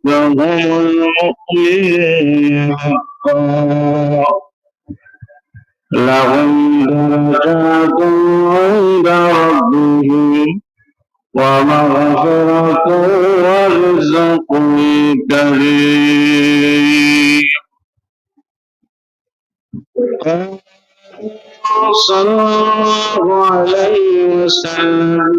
هم المؤمنون حقا لهم درجات عند ربهم ومغفرة ورزق كريم صلى الله عليه وسلم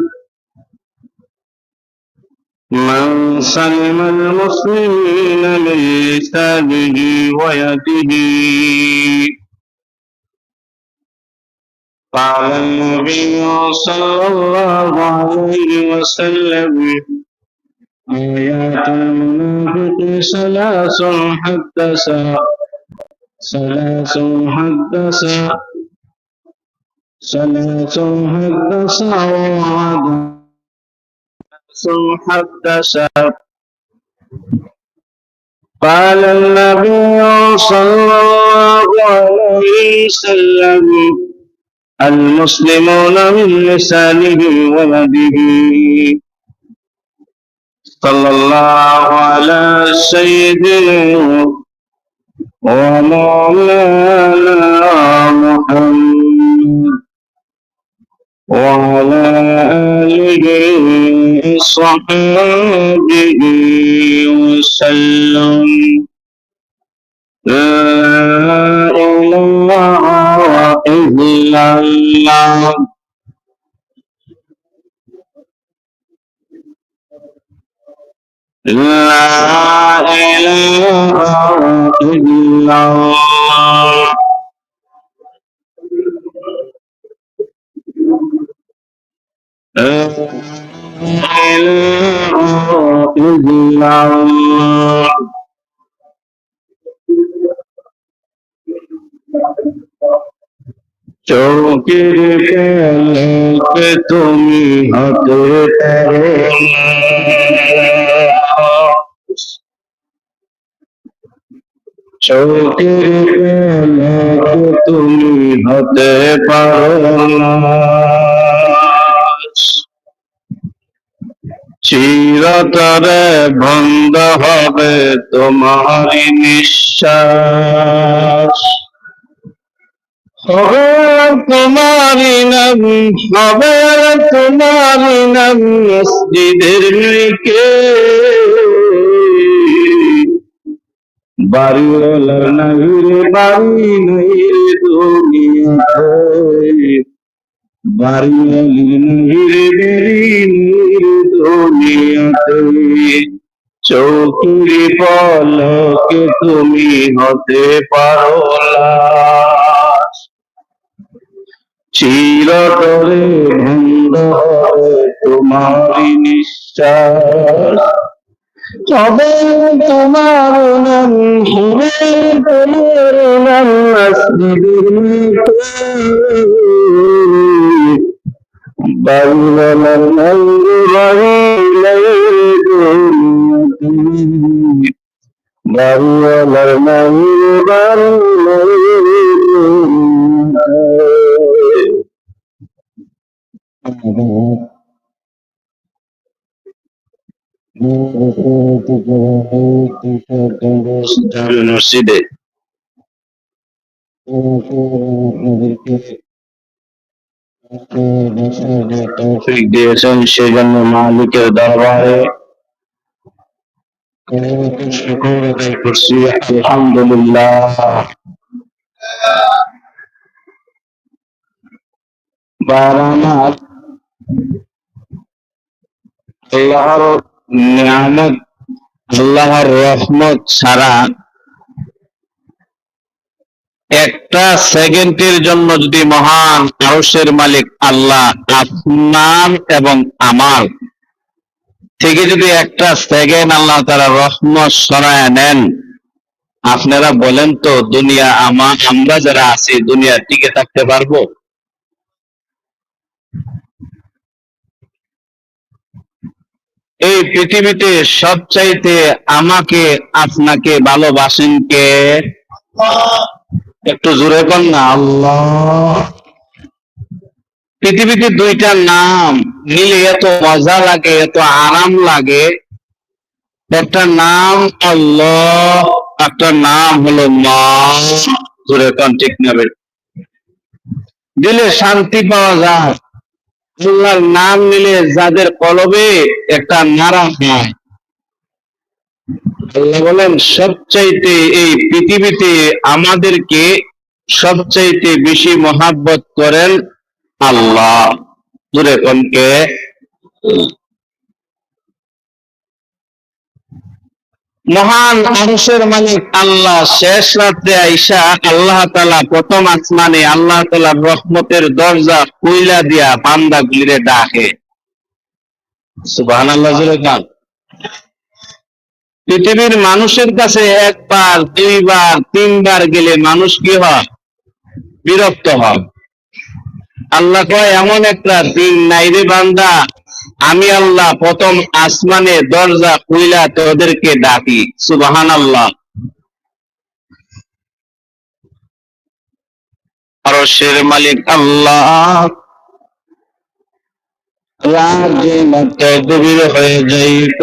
من سلم المسلمين من لسانه ويده. قال النبي صلى الله عليه وسلم آيات المنافق ثلاث حدث ثلاث حدث ثلاث حدث ووعد حدث. قال النبي صلى الله عليه وسلم المسلمون من لسانه ويده. صلى الله على سيدنا ومولانا محمد. وعلى آله وصحبه وسلم. لا إله إلا الله. لا إله চৌকির পেলে তুমি হতে চৌকির পেলে তুমি হতে পারো চিরতরে বন্ধ হবে তোমারি নিঃশ্বাস। হবে তোমারি নাম, হবে তোমারি নাম মসজিদের লিখে বাড়িওয়ালা নাই রে বাড়ি নাই রে চৌকির পলকে তুমি হতে পারো লাশ চিরতরে ভঙ্গ হবে তোমারি নিঃশ্বাস তবে তোমার নাম হবে তোমার নাম মসজিদের বাংলার নঙ্গ বাড়ি বাংলার নঙ্গ বাড়ি মসজিদে তৌফিক দিয়েছেন সেজন্য মালিকের দরবারে শুকর আদায় করছি আলহামদুলিল্লাহ বারামাত আল্লাহর নিয়ামত আল্লাহর রহমত ছাড়া একটা সেকেন্ডের জন্য যদি মহান আরশের মালিক আল্লাহ আপনার এবং আমার, থেকে যদি একটা সেকেন্ড আল্লাহ তারা রহমত সরায় নেন, আপনারা বলেন তো, দুনিয়া আমা আমরা যারা আছি দুনিয়া টিকে থাকতে পারব? এই পৃথিবীতে সবচাইতে আমাকে, আপনাকে ভালোবাসেন কে? একটু জোরে কর না, আল্লাহ। পৃথিবীতে দুইটা নাম, নিলে এত মজা লাগে, এত আরাম লাগে। একটা নাম আল্লাহ, একটা নাম হলো মা। জোরে কন, ঠিক নেবে দিলে শান্তি পাওয়া যায়। আল্লাহর নাম নিলে যাদের কলবে একটা নারা হয়। আল্লাহ বলেন, সবচাইতে এই পৃথিবীতে আমাদেরকে সবচাইতে বেশি মহাব্বত করেন আল্লাহ। দূরে মহান আরশের মালিক আল্লাহ। শেষ রাত্রে আইসা আল্লাহ তালা প্রথম আসমানে আল্লাহ তালা রহমতের দরজা কইলা দিয়া বান্দা গুলিরে ডাকে সুবাহ আল্লাহ পৃথিবীর মানুষের কাছে একবার, দুইবার, তিনবার গেলে মানুষ কি হয়? বিরক্ত হয়। আল্লাহ কয়, এমন একটা দিন নাই রে বান্দা, আমি আল্লাহ প্রথম আসমানে দরজা খুইলা তোদেরকে ডাকি। সুবাহান আল্লাহ আরশের মালিক আল্লাহ। রাজ্যে মাত্র গভীর হয়ে যাইত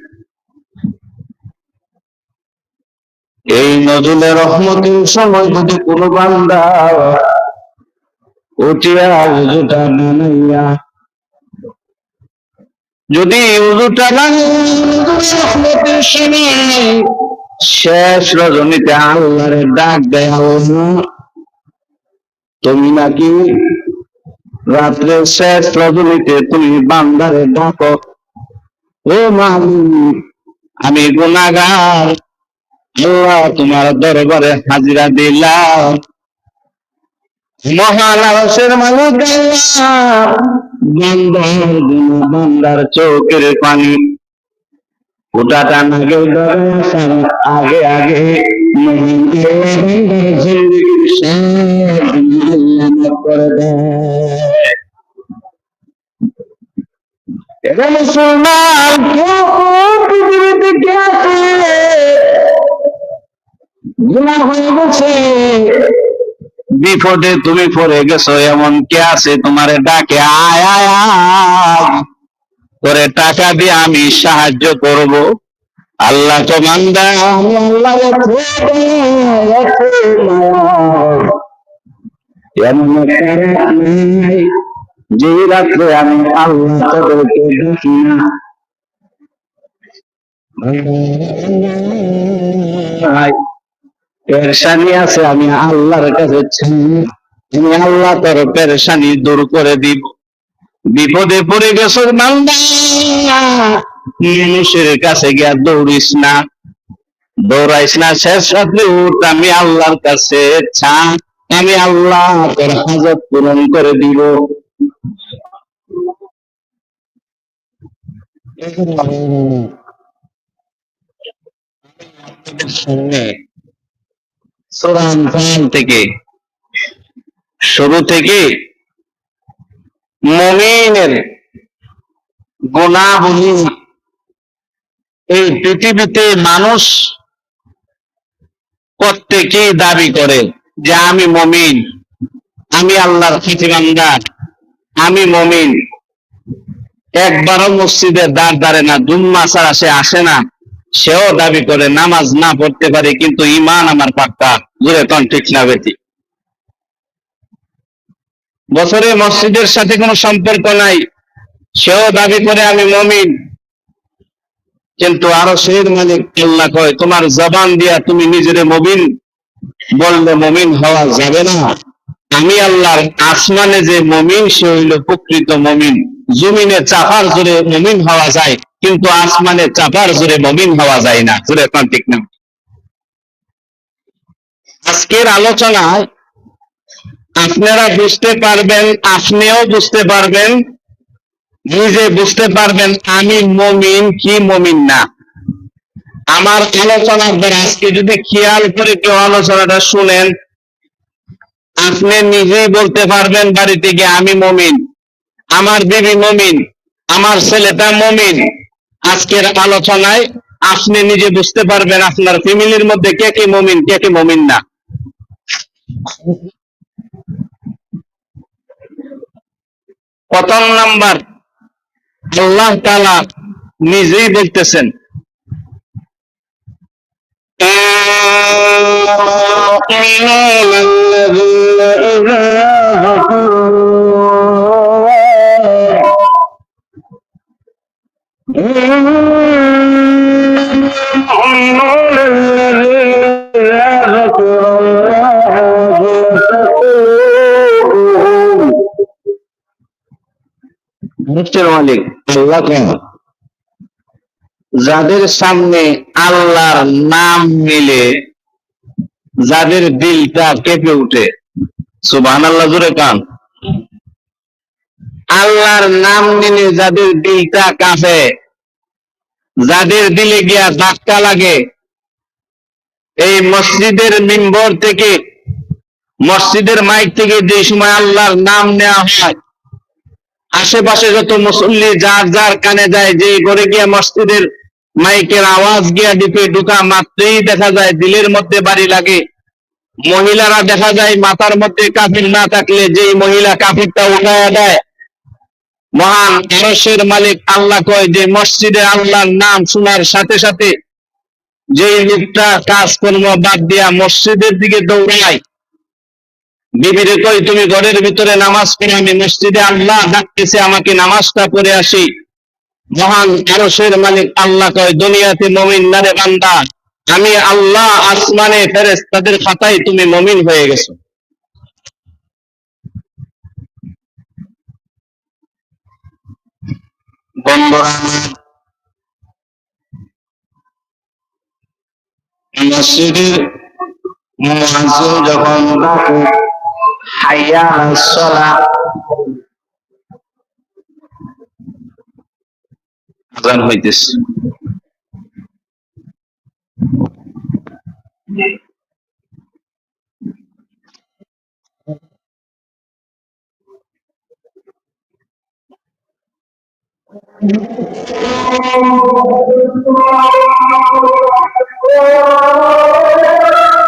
এই নজলে রহমতের সময় যদি কোনো বান্দা উঠিয়া উজুটা যদি উজুটা শেষ রজনীতে আল্লাহরে ডাক দেয়া তুমি নাকি রাত্রে শেষ রজনীতে তুমি বান্দারে ডাকো? ও মালিক, আমি গুনাগার আল্লাহ তোমার দরবারে হাজিরা দিলাম। আরশের মালিক বান্দার চোখের পানি। ওটাটা নাগে আগে আগে মুসলমান কেউ পৃথিবীতে কে আছে? গুনাহ হয়ে গেছে। বিপদে তুমি পড়ে গেছো এমন কে আছে তোমারে ডাকে? আয় আয় আয়। করে টাকা দিয়ে আমি সাহায্য করব। আল্লাহ তো মান্দা। আমি আল্লাহ এমন নাই যে রাত্রে আমি আল্লাহ তাদেরকে দেখি না। পেরেশানি আছে, আমি আল্লাহর কাছে। আমি আল্লাহ তোর পেরেশানি দূর করে দিব। বিপদে পড়ে গেছো মানুষের কাছে গিয়া দৌড়িস না। দৌড়াইস না, শেষ রাত্রে উঠ, আমি আল্লাহর কাছে ছা আমি আল্লাহ তোর হাজত পূরণ করে দিব। সামনে থেকে শুরু থেকে। মমিনের গুণাবলী। এই পৃথিবীতে মানুষ প্রত্যেকেই দাবি করে যে আমি মমিন আমি আল্লাহর প্রতিবান্দার আমি মমিন। একবারও মসজিদের দ্বার দাঁড়ে না দুম্মা ছাড়া সে আসে না। সেও দাবি করে, নামাজ না পড়তে পারে কিন্তু ইমান আমার পাক্কা। জুড়ে তন ঠিক না বেটি বছরে মসজিদের সাথে কোনো সম্পর্ক নাই। সেও দাবি করে, আমি মমিন। কিন্তু আরও সেই মালিক আল্লাহ কয়, তোমার জবান দিয়া তুমি নিজের মমিন বললে মমিন হওয়া যাবে না। আমি আল্লাহর আসমানে যে মমিন, সে হইল প্রকৃত মমিন। জমিনে চাপার জোরে মমিন হওয়া যায়। কিন্তু আসমানে চাপার জোরে মমিন হওয়া যায় না। জোরে ঠিক না? আজকের আলোচনায় আপনারা বুঝতে পারবেন, আপনিও বুঝতে পারবেন, নিজে বুঝতে পারবেন আমি মমিন কি মমিন না। আমার আলোচনার দ্বারা আজকে যদি খেয়াল করে কেউ আলোচনাটা শুনেন, আপনি নিজেই বলতে পারবেন বাড়িতে গিয়ে আমি মমিন, আমার বিবি মমিন, আমার ছেলেটা মমিন। আজকের আলোচনায় আপনি নিজে বুঝতে পারবেন আপনার ফ্যামিলির মধ্যে কে কে মমিন কে কে মমিন না প্রথম নাম্বার আল্লাহ তালা নিজেই বলতেছেন المؤمنون الذين إذا মালিক যাদের সামনে আল্লাহর নাম মিলে যাদের দিলটা কেঁপে উঠে সুবাহ আল্লাহ জুড়ে কান। আল্লাহর নাম নিলে যাদের দিলটা কাঁপে, যাদের দিলে গিয়া ধাক্কা লাগে, এই মসজিদের মিম্বর থেকে, মসজিদের মাইক থেকে যে সময় আল্লাহর নাম নেওয়া হয়, আশেপাশে যত মুসল্লি যার যার কানে যায়, যে ঘরে গিয়া মসজিদের মাইকের আওয়াজ গিয়া ডিপে ঢুকা মাত্রই দেখা যায় দিলের মধ্যে বাড়ি লাগে। মহিলারা দেখা যায় মাথার মধ্যে কাফির না থাকলে যেই মহিলা কাফিরটা উঠায়া দেয় মহান আরসের মালিক আল্লাহ কয় যে, মসজিদে আল্লাহর নাম শোনার সাথে সাথে যেই লোকটা কাজকর্ম বাদ দিয়া মসজিদের দিকে দৌড়ায়, বিবিরে কই তুমি ঘরের ভিতরে নামাজ পড়ে, আমি মসজিদে আল্লাহ ডাকতেছে, আমাকে নামাজটা পড়ে আসি। মহান আরসের মালিক আল্লাহ কয়, দুনিয়াতে মমিন নারে বান্দা, আমি আল্লাহ আসমানে ফেরেস তাদের খাতায় তুমি মমিন হয়ে গেছো। বন্ধুরা মসজিদের মুয়াজ্জিন যখন ডাকে হাইয়া হইতেছে। Thank you.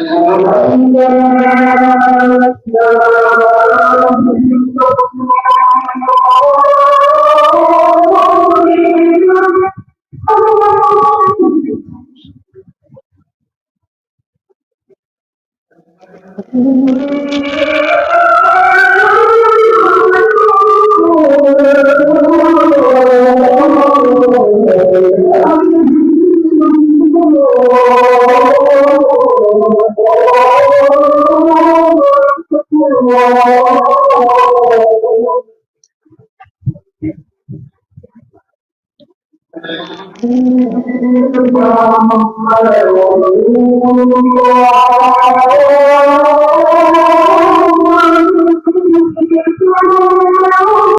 Thank you. الله